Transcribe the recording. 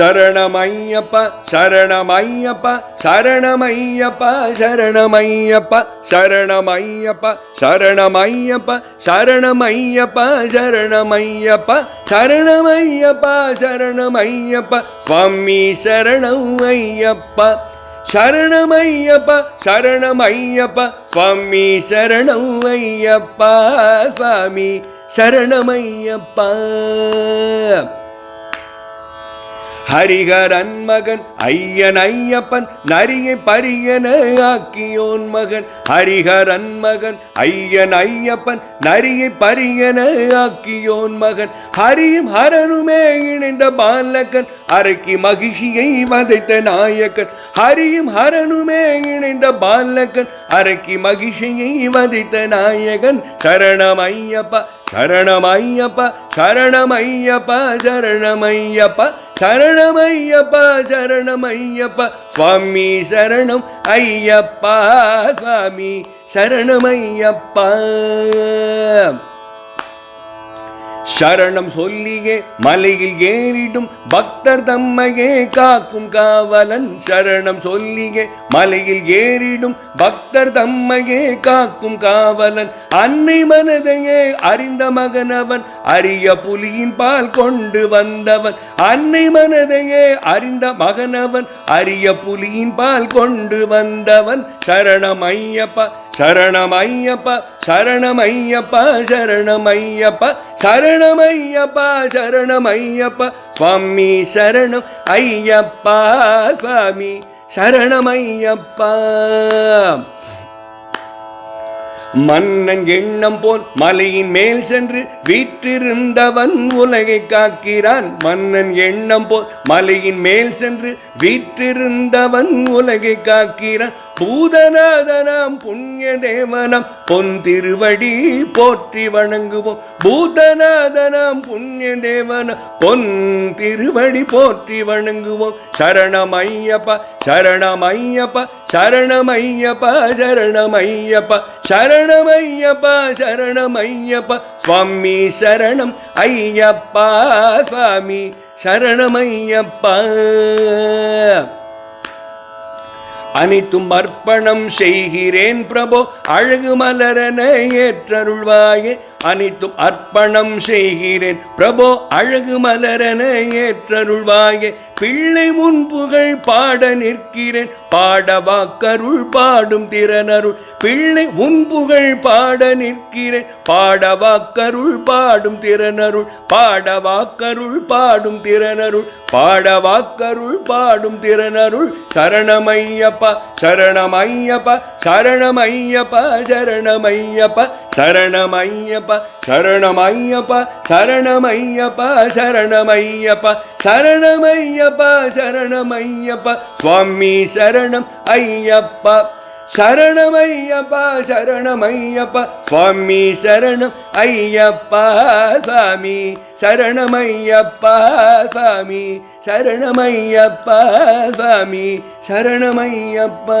சரணமையப்ப சரணமையப்ப சரணமையப்ப சரணமையப்ப சரணமையப்ப சரணமையப்ப சரணமையப்ப சரணமையப்ப சரணமையப்ப சரணமையப்ப சுவாமி சரணம் ஐயப்ப சரணமையப்ப சரணமையப்ப சுவாமி சரணம் ஐயப்பா சுவாமி சரணமையப்பா ஹரிகரன் மகன் ஐயன் ஐயப்பன் நரியை பரியன ஆக்கியோன் மகன். ஹரிஹரன் மகன் ஐயன் ஐயப்பன் நரியை பரியன ஆக்கியோன் மகன். ஹரியும் ஹரனுமே இணைந்த பாலகன் அரக்கி மகிழ்ச்சியை வதைத்த நாயக்கன் ஹரியும் ஹரனுமே இணைந்த பாலகன் அரக்கி மகிழ்ச்சியை வதைத்த நாயகன். சரணம் ஐயப்பா சரணமையப்ப சரணமையப்ப சரணமையப்ப சரணமையப்ப சரணமையப்ப. சுவாமி சரணம் ஐயப்பா சுவாமி சரணமையப்பா. சரணம் சொல்லியே மலையில் ஏறிடும் பக்தர் தம்மையே காக்கும் காவலன். சரணம் சொல்லியே மலையில் ஏறிடும் பக்தர் தம்மையே காக்கும் காவலன். அன்னை மனதையே அறிந்த மகனவன் அரிய புலியின் பால் கொண்டு வந்தவன் அன்னை மனதையே அறிந்த மகனவன் அரிய புலியின் பால் கொண்டு வந்தவன். சரணமையப்பா சரணமையப்பா சரணமையப்பா சரணமையப்பா சரணமையப்பா சரணமையப்பா. சுவாமி சரணம் ஐயப்பா சுவாமி சரணமையப்பா. மன்னன் எண்ணம் போல் மலையின் மேல் சென்று வீற்றிருந்தவன் உலகை காக்கிறான். மன்னன் எண்ணம் போல் மலையின் மேல் சென்று வீற்றிருந்தவன் உலகை காக்கிறான். பூதநாதனாம் புண்ணிய தேவனாம் பொன் திருவடி போற்றி வணங்குவோம். பூதநாதனாம் புண்ணிய தேவனாம் பொன் திருவடி போற்றி வணங்குவோம். சரணமையப்பா சரணமையப்பா சரணமையப்பா சரணமையப்பா சரணமையப்பா சரணமையப்பா. சுவாமி சரணம் ஐயப்பா சுவாமி சரணமையப்பா. அனைத்தும் அர்ப்பணம் செய்கிறேன் பிரபோ. அழகு மலரன ஏற்றருள்வாயே. அனைத்தும் அர்ப்பணம் செய்கிறேன். பிரபோ அழகு மலரன ஏற்றருள்வாயே. பிள்ளை முன் புகழ் பாட நிற்கிறேன். பாட வாக்கருள் பாடும் திறனருள். பிள்ளை உன் புகழ் பாட நிற்கிறேன். பாட வாக்கருள் பாடும் திறனருள். பாட வாக்கருள் பாடும் திறனருள். பாட வாக்கருள் பாடும் திறனருள். சரணமையப்பா சரணமையப்பா சரணமையப்பா சரணமையப்பா சரணமையப்பா. சரணமையப்ப சரணமையப்ப சரணமையப்ப சரணமையப்ப சரணமையப்ப சுவாமி சரணம் ஐயப்பா சரணமையப்பா சரணமையப்பா சுவாமி சரணம் ஐயப்பா சாமி சரணமையப்பா சாமி சரணமையப்பா சாமி சரணமையப்பா.